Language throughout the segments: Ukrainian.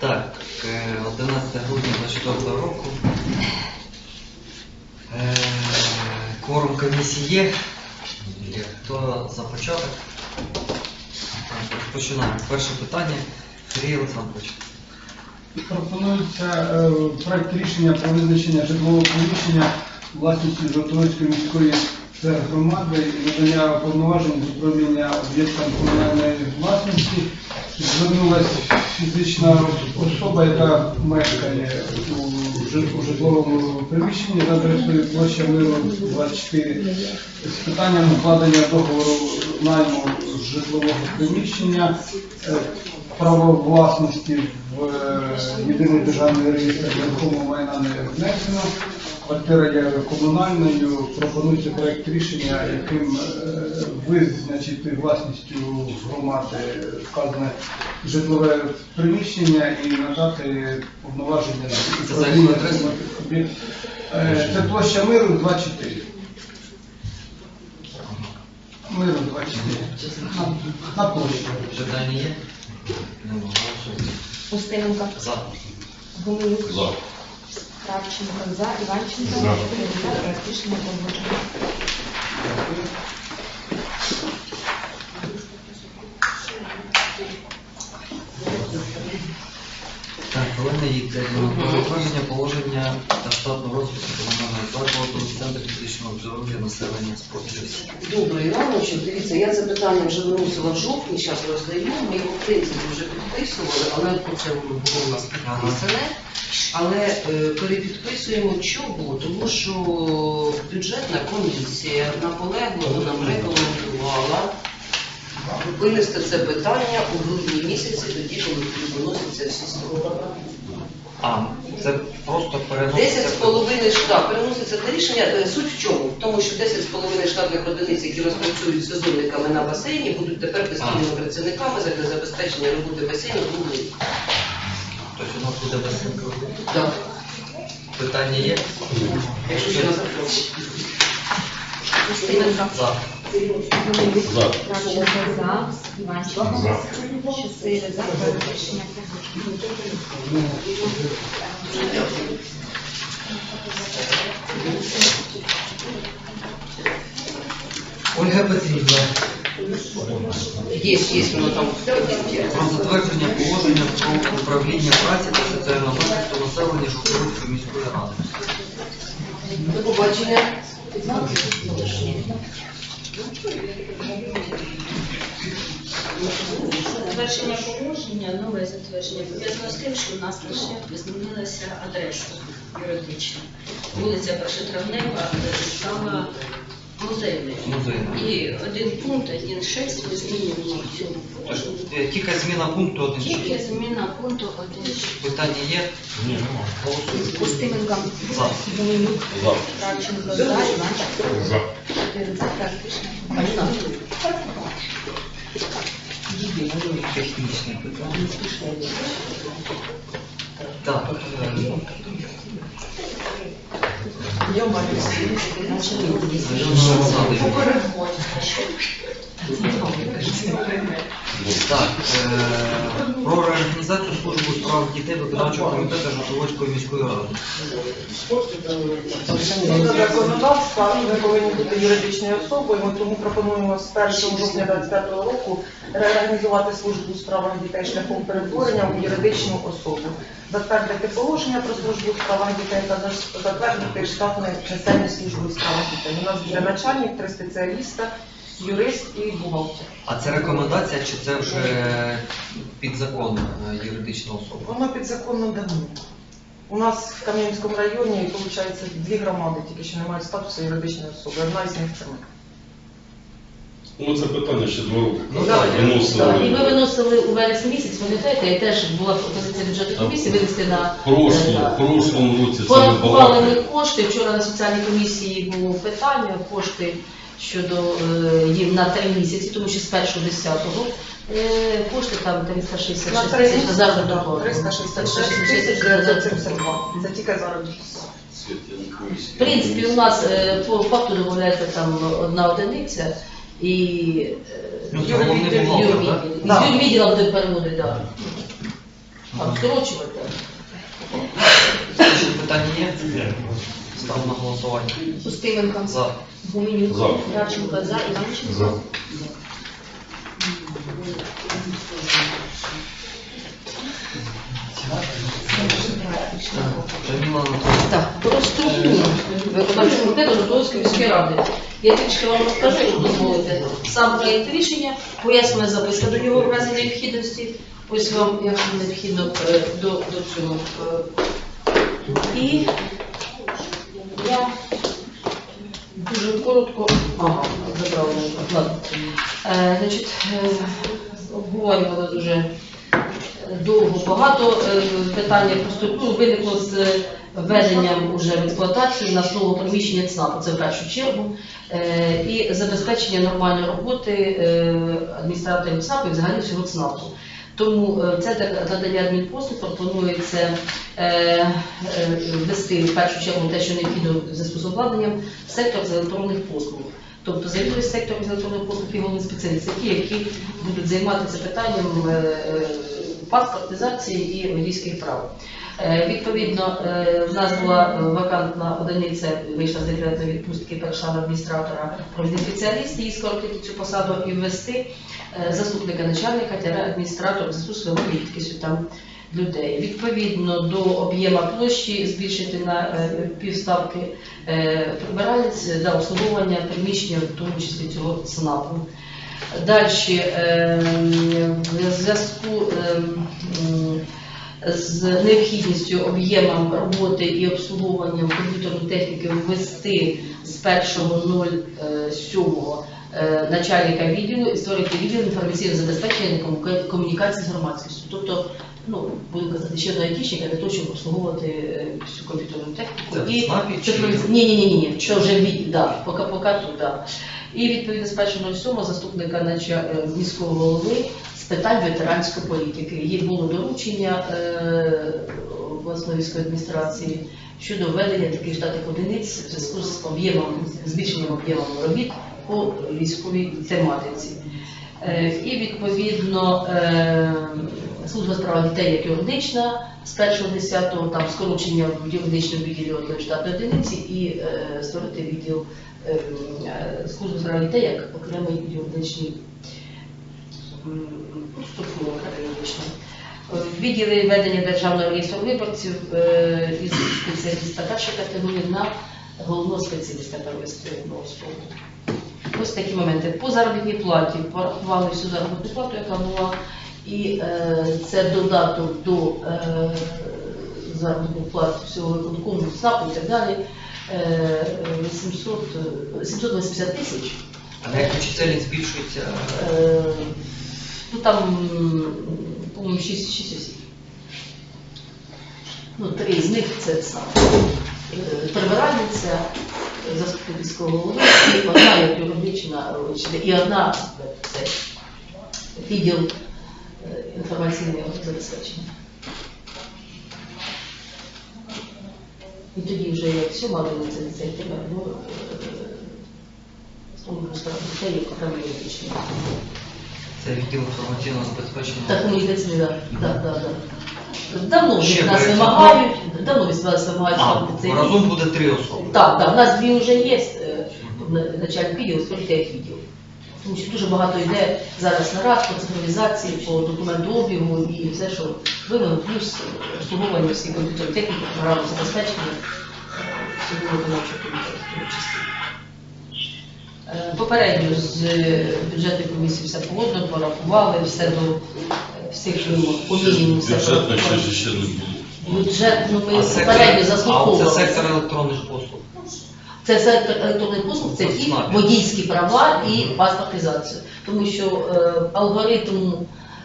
Так, е, 11 грудня 24 року. Е, Кворум комісії є. Хто за початок? Так, Розпочинаємо. Перше питання. Сергій Олександрович. Пропонується е, проект рішення про визначення житлового приміщення власності Жовтоводської міської громади і надання повноважень з управління об'єктам комунальної власності. Звернулася фізична особа, яка мешкає у житловому приміщенні за адресою площа Миру 24 з питанням укладення договору найму житлового приміщення, е, право власності в е, єдиний державний реєстр нерухомого майна не внесено. Квартира є комунальною. Пропонується проект рішення, яким е, визначити власністю громади вказане житлове приміщення і надати повноваження Це за об'єкт. Е, Це площа миру 24. Миру 24. На, площі. Питання є? Нема. Устименко, За. Гуменюк, За. Кравченко, за, Іванченко, За. рішення погоджено. Так, Олена Вікторівна, про затвердження положення штатного розвитку комунального закладу Центр фізичного здоров'я населення спортивців. Добрий раночок. Дивіться, я це питання вже виносила в жовтні, зараз роздаю. Ми його в принципі вже підписували, але це було у нас підписане. Але е, перепідписуємо чого? Тому що бюджетна комісія наполегливо нам рекомендувала винести це питання у грудні місяці, тоді, коли виносяться всі строки. А, це просто переноситься. 10 з половиною штат переноситься це рішення. Е, Суть в чому? В тому, що 10 з половиною штатних одиниць, які розпрацюють сезонниками на басейні, будуть тепер постійними працівниками для забезпечення роботи басейну в круглий. Тобто у нас буде без Так, Питання є? якщо ще на. Устименко, За. Гуменюк, За. За, Іванченко, За. чотири за, рішення. Ольга Петрівна. Є, є воно там. Про затвердження положення про управління праці та соціального захисту населення Жовтоводської міської ради. До побачення. Затвердження положення, нове затвердження пов'язано з тим, що в нас лише змінилася адреса юридична. Вулиця Першотравнева стала музейною. Музейна. І один пункт, один шесть ми змінюємо в цьому. Тобто е, тільки зміна пункту один Тільки шість. зміна пункту один шість. Питання є? Ні, нема. Голосуємо. Устименко, За. Гуменюк, За. Кравченко, за, Іванченко, За. чотири за, проект рішення погоджено. Технічне питання. Так. е, Альона Олександрівна. Так, е, про реорганізацію служби у справах дітей виконавчого комітету Жовтоводської міської ради. Згідно законодавства, ми повинні бути юридичною особою, ми тому пропонуємо з 1 жовтня 2025 року реорганізувати службу у справах дітей шляхом перетворення у юридичну особу, затвердити положення про службу у справах дітей та затвердити штатне чисельність служби у справах дітей. У нас буде начальник, три спеціаліста, юрист і бухгалтер. А це рекомендація чи це вже під закон е, юридична особа? Воно підзаконно давно. У нас в Кам'янському районі, виходить, дві громади, тільки що не мають статусу юридичної особи. Одна із них це ми. Ну, це питання ще два роки. Ну, так. Виносили. І ми виносили у вересні місяць, пам'ятаєте, і теж була пропозиція бюджетної комісії винести на В прошлому, е, прошлому році це ми порахували ми кошти. Вчора на соціальній комісії було питання, кошти щодо е, їм на три місяці, тому що з 1.10 е, кошти там 366 тисяч на заробітну плату. 366 тисяч тисяч на заробітну 972. Це тільки заробітна. В принципі, у нас е, по факту додається там одна одиниця і юрвідділа буде переводити, так. Ну, скорочувати? Питання є? Ставимо на голосування. Устименко. За. Гуменюк. За. Радченко за. Іванченко. За. Так, про структуру виконавчого комітету Житомирської міської ради. Я трішки вам розкажу, якщо дозволите. Сам проєкт рішення, пояснює записка до нього в разі необхідності. Ось вам, якщо необхідно, е, до, до цього. е. І я дуже коротко, ага, забрала ладно. Е, Значить, е, обговорювали дуже довго багато е, питання про структуру виникло з введенням уже в експлуатацію на слово приміщення ЦНАПу, це в першу чергу, е, і забезпечення нормальної роботи е, адміністраторів ЦНАПу і взагалі всього ЦНАПу. Тому е, центр надання адмінпослуг пропонується е, е, ввести в першу чергу те, що необхідно в зв'язку з обладнанням, сектор з електронних послуг. Тобто завідувач сектором з електронних послуг і головні спеціалістики, які, будуть займатися питанням е, е, паспортизації і водійських прав. Е, Відповідно, е, в нас була вакантна одиниця, вийшла з декретної відпустки першого адміністратора провідний спеціаліст, її скоротити цю посаду і ввести е, заступника начальника тире адміністратора за кількістю там людей. Відповідно до об'єма площі збільшити на півставки прибиральниць для обслуговування приміщення, в тому числі цього СНАПу. Далі, в зв'язку з необхідністю об'ємом роботи і обслуговуванням комп'ютерної техніки ввести з 1.07 е, начальника відділу і створити відділ інформаційного забезпечення комунікації з громадськістю. Тобто, ну, будемо казати, ще одного айтішника для того, щоб обслуговувати е, всю комп'ютерну техніку. Це і цифровіз- ні, ні, ні, ні, це вже від, да, поки, поки тут, да. І відповідно з 1.07 заступника нача- е, міського голови питань ветеранської політики. Їй було доручення е, обласної військової адміністрації щодо введення таких штатних одиниць в зв'язку з об'ємом, збільшенням об'ємом робіт по військовій тематиці. Е, І відповідно е, служба справа дітей як юридична з 1.10 там скорочення в юридичному відділі штатної одиниці і створити відділ служби справа дітей як окремий юридичний окрема юридична. Е, В відділі ведення державного реєстру виборців е, із спеціаліста першої категорії на головного спеціаліста спільного спорту. Ось такі моменти. По заробітній платі порахували всю заробітну плату, яка була, і е, це додаток до е, заробітних плат всього виконкому, СНАПу і так далі. Е, 800, е, 780 тисяч. А на як чисельність збільшується? Е, ну там, по-моєму, 6, 6 осіб. Ну, три з них це СНАП. Е, е, заступник міського голови, і одна як юридична, і одна е, це відділ е, інформаційного забезпечення. І тоді вже як сьома одиниця це тепер, ну, е, служба справ дітей як окремо юридичний. Це відділ інформаційного забезпечення. Так, комунікаційний, так, так, так. Давно Ще від нас вимагають, давно від нас вимагають А, цей разом буде три особи. Так, так, у нас дві вже є, е, на- начальник відділу, створити як відділ. Тому що дуже багато йде зараз нарад по цифровізації, по документообігу і все, що вимоги, плюс обслуговування всіх комп'ютерної техніки, програмного забезпечення е, всього виконавчого комітету в тому числі. Е, Попередньо з е, бюджетної комісії все погодно, порахували, все до е, всіх вимог, по мінімуму все Бюджетно порахували. ще ще не було. Бюджет, ну ми попередньо а заслуховували. це сектор електронних послуг. Це сектор електронних послуг, це ті водійські права і паспортизацію. Тому що е, алгоритм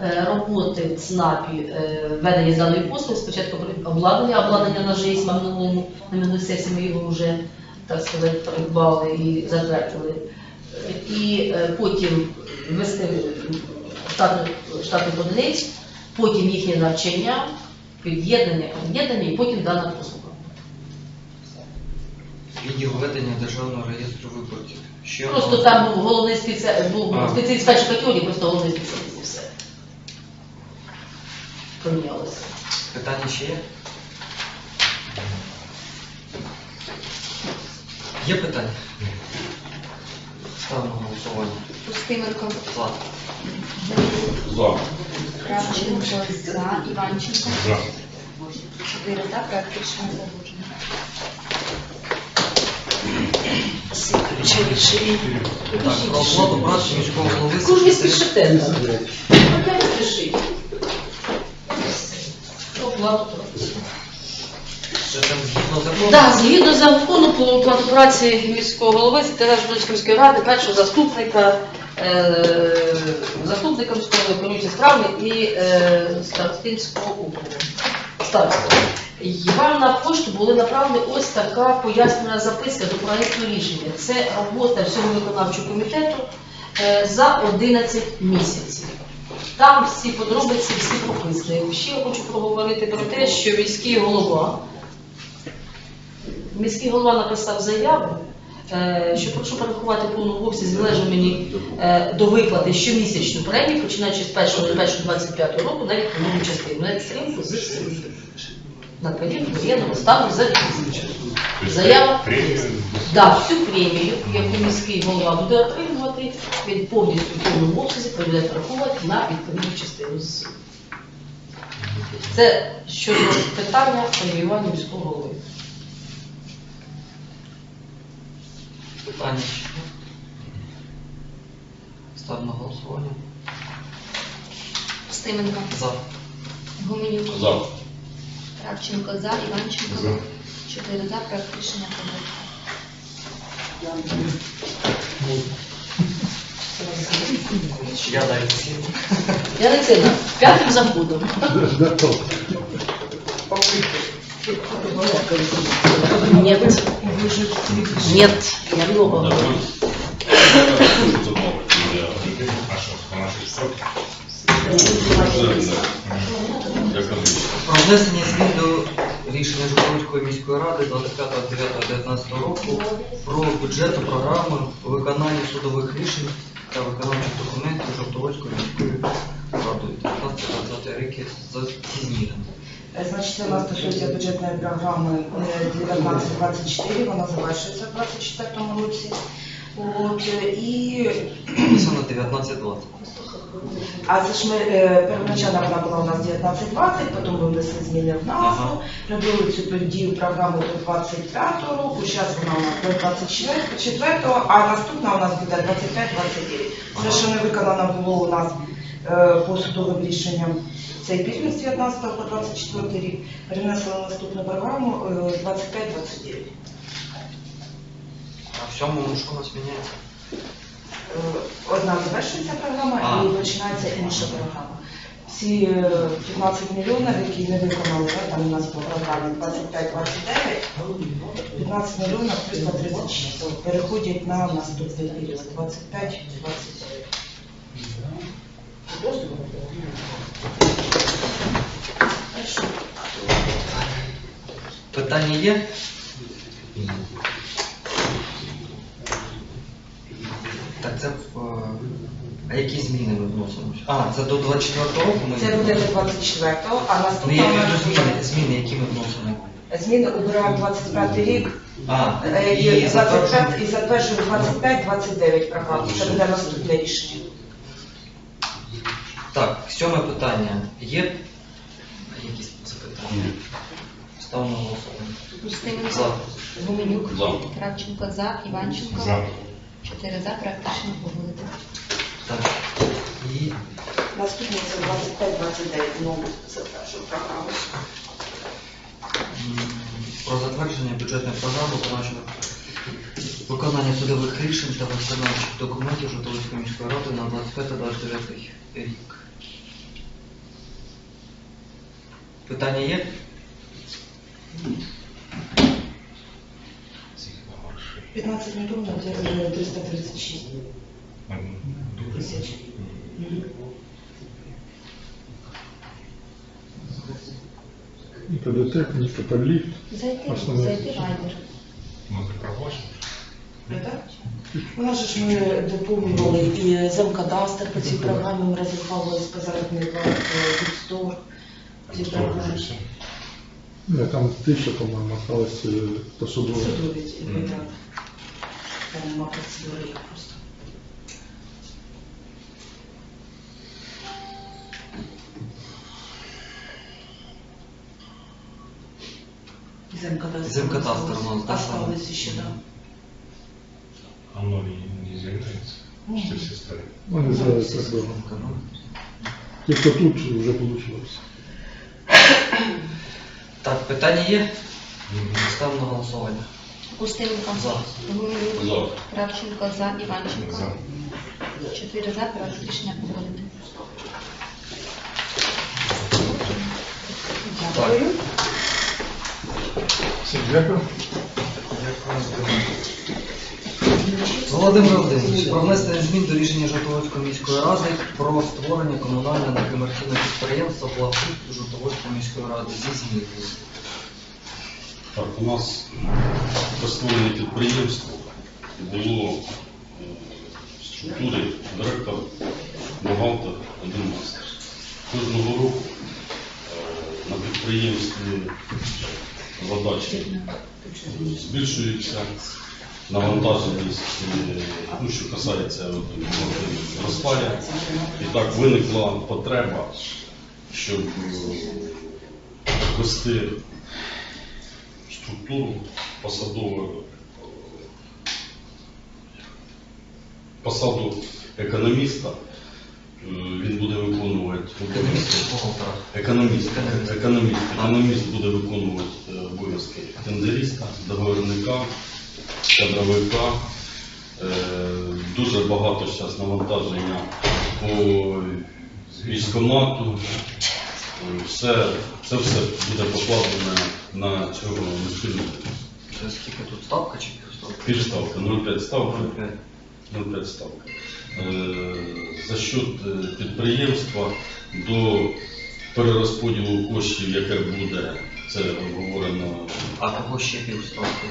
е, роботи в ЦНАПі е, введення даної послуги, спочатку обладнання, обладнання на вже на минулому, на минулій сесії ми його вже, так сказати, придбали і затвердили. Е, І е, потім ввести штатних, штатних одиниць, потім їхнє навчання, під'єднання, під'єднання і потім дана послуга. Відділ ведення державного реєстру виборців. Ще Просто там був головний спеціаліст, був А. спеціаліст першої категорії, просто головний спеціаліст і все. Помінялося. Питання ще є? Є питання? Ставимо голосування. Устименко, За. За. Кравченко, за, Іванченко. За. Чотири за, проект рішення. Так, про оплату праці міського голови. Куж ви спішите? Ну, я спішить. Оплату праці. Згідно закону. Так, згідно закону про оплату праці міського голови, секретаря міської ради, першого заступника, е, заступника міського голови, справи і е, старостинського округу. Староста. Вам на пошту були направлені ось така пояснена записка до проєкту рішення. Це робота всього виконавчого комітету е, за 11 місяців. Там всі подробиці, всі прописані. Ще я хочу проговорити про те, що міський голова Міський голова написав заяву, е, що прошу порахувати повну обсязі належно мені е, до виплати щомісячну премію, починаючи з 1.1.25 року на відповідну частину. На підтримку з. На період воєнного стану за. Заява да, всю премію, яку міський голова буде отримувати, він повністю в повному обсязі буде порахувати на відповідну частину з. Це щодо питання преміювання міського голови. Питання ще є? Ставимо на голосування. Устименко, За. Гуменюк, За. Кравченко, за, Іванченко. За. Чотири за, проект рішення погоджено. Я далі всім. Я не сильно. П'ятим заходом. Нет. Нет. Я много. Про внесення змін до рішення Житомирської міської ради 25.09.19 року про бюджетну програму виконання судових рішень та виконавчих документів Жовтоводської міської ради 19-20 роки за змінами. Е, Значить, це у нас стосується бюджетної програми е, 19-24, вона завершується в 24 році. От, е, і, Написано 19-20. а це ж ми, е, первоначально вона була у нас 19-20, потім ви внесли зміни в назву, Ага. робили цю дію програму до 25 року, зараз вона у нас до 24-го, а наступна у нас буде 25-29. Все, Ага. що не виконано було у нас е, по судовим рішенням цей період з 19 по 24 рік, перенесли на наступну програму е, 25-29. А в цьому що у нас міняється? Е, Одна завершується програма А. і починається інша програма. Всі е, 15 мільйонів, які не виконали, да, там у нас по програмі 25-29, 15 мільйонів 336 переходять на наступний період 25-29. Питання є? Так це е, а які зміни ми вносимо? А, це до 24 року ми Це буде до 24-го, а Ну, я у маю зміни, зміни, які ми вносимо. зміни обираємо 25 рік А, е, і і затверджуємо. 25 і затверджуємо 25-29 програму. Це буде наступне рішення. Так, сьоме питання. Є якісь запитання? Ставимо на голосування. Устименко, За. Гуменюк, За. Кравченко, за, Іванченко. За. Чотири за, рішення погоджено. Так. І Наступне це 25-29 нову затверджую програму. м, про затвердження бюджетної програми виконавчого виконання судових рішень та виконавчих документів Житомирської міської ради на 25-29 рік. Питання є? 15 мільйонів це 336 тисяч. ПД техніка, та ліфт. Зайти, зайти райдер. Так? У нас же ж ми доповнювали і замкадастр по цій програмі, ми розраховували з заробітної плати, Бікстор, ці програми. Не, там тысяча, по-моему, осталось э, по суду. Судові ці витрати. Там нема процедури їх просто. Земкадастр. Земкадастр у нас, да, Осталось ще, да. А нові не з'являються? Чи всі старі? Ну, не знаю, как давно. Те, кто тут, уже получилось. Так, питання є? Ставимо на голосування. Устименко. За. Кравченко за. Іванченко. Чотири за. Проект рішення погодити. Так. Всем дякую. Володимир Володимирович, про внесення змін до рішення Жовтоводської міської ради про створення комунального некомерційного підприємства Благоустрій Жовтоводської міської ради зі зміною. Так, у нас при створенні підприємства було е, в структурі директор, бухгалтер, один мастер. Кожного року е, на підприємстві задачі збільшуються, навантаженість, ну, що касається зростає. І так виникла потреба, щоб е, ввести структуру посадову посаду економіста. Е, Він буде виконувати. Економіст. Економіст. Економіст буде виконувати е, обов'язки тендеріста, договорника, кадровика. Е, Дуже багато зараз навантаження по військомату. Е, Все, це все буде покладено на цього мужчину. Це скільки тут ставка чи півставка? Півставка, 0,5 ставка. 0,5. 0,5 ставка. Е, За счет підприємства до перерозподілу коштів, яке буде, це обговорено. А кого ще півставки?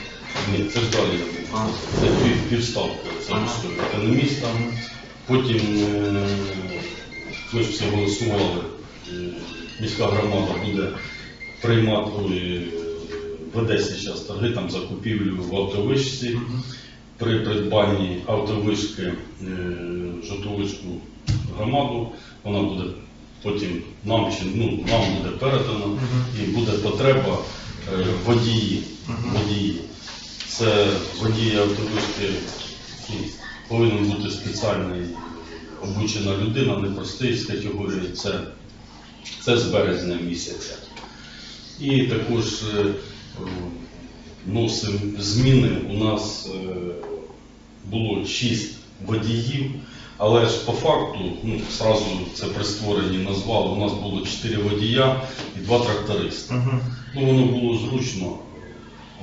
Ні, це ж далі А. Це пів, півставка, це Ага. все економіста. Потім е, ми ж всі голосували, е, міська громада буде приймати, е, веде зараз торги там за купівлю в автовишці. Мгм. при придбанні автовишки е, громаду, вона буде потім нам чи ну, нам буде передана Мгм. і буде потреба е, водії. Водії. Це водії автовишки ну, повинен бути спеціальний обучена людина, не простий з категорії. Це, це з березня місяця. І також е, вносимо зміни. У нас е, було 6 водіїв, але ж по факту, ну, сразу це при створенні назвали, у нас було 4 водія і 2 тракториста. Мгм. Ну, воно було зручно,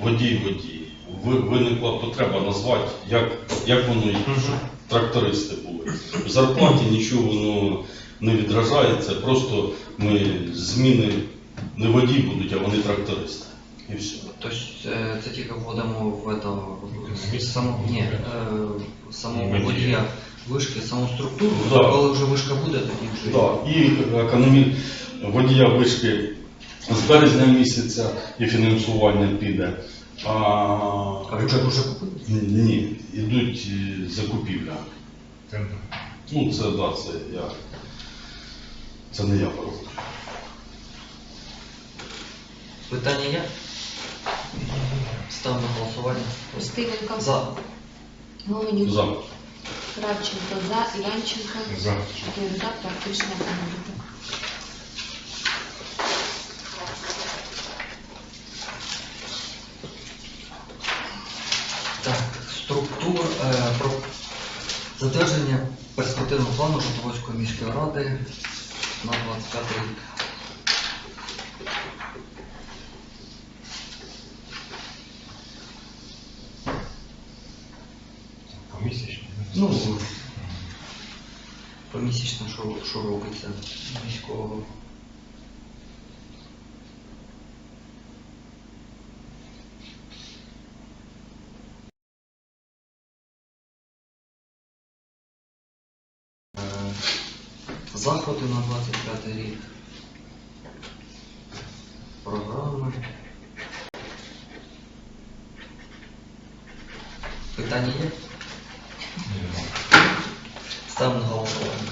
водій водій. Ви- Виникла потреба назвати, як, як воно і Мгм. трактористи були. В зарплаті нічого воно не відражається, просто ми зміни не водій будуть, а вони трактористи. І все. Тобто е, це тільки вводимо в этого, саму, ні, е, самого водія вишки, саму структуру, Да. коли вже вишка буде, тоді вже. Да. І економі... водія вишки з березня місяця і фінансування піде. А, А бюджет вже купили? Ні, йдуть е, закупівля. Ну, це да, це я. Це не я проводжу. Питання є? Ставимо на голосування. Устименко. За. Гуменюк. За. Кравченко за. Іванченко. За. Чотири за. Проект рішення. Так, структура е, про затвердження перспективного плану Житомирської міської ради на 25 рік. школу. Заходи на 25 рік, програми. Питання є? Ставимо на голосування.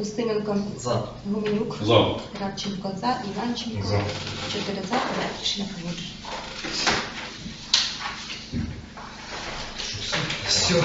Устименко, За. Гуменюк, За. Кравченко за, Іванченко. За. Чотири за, проект рішення погоджено. Все.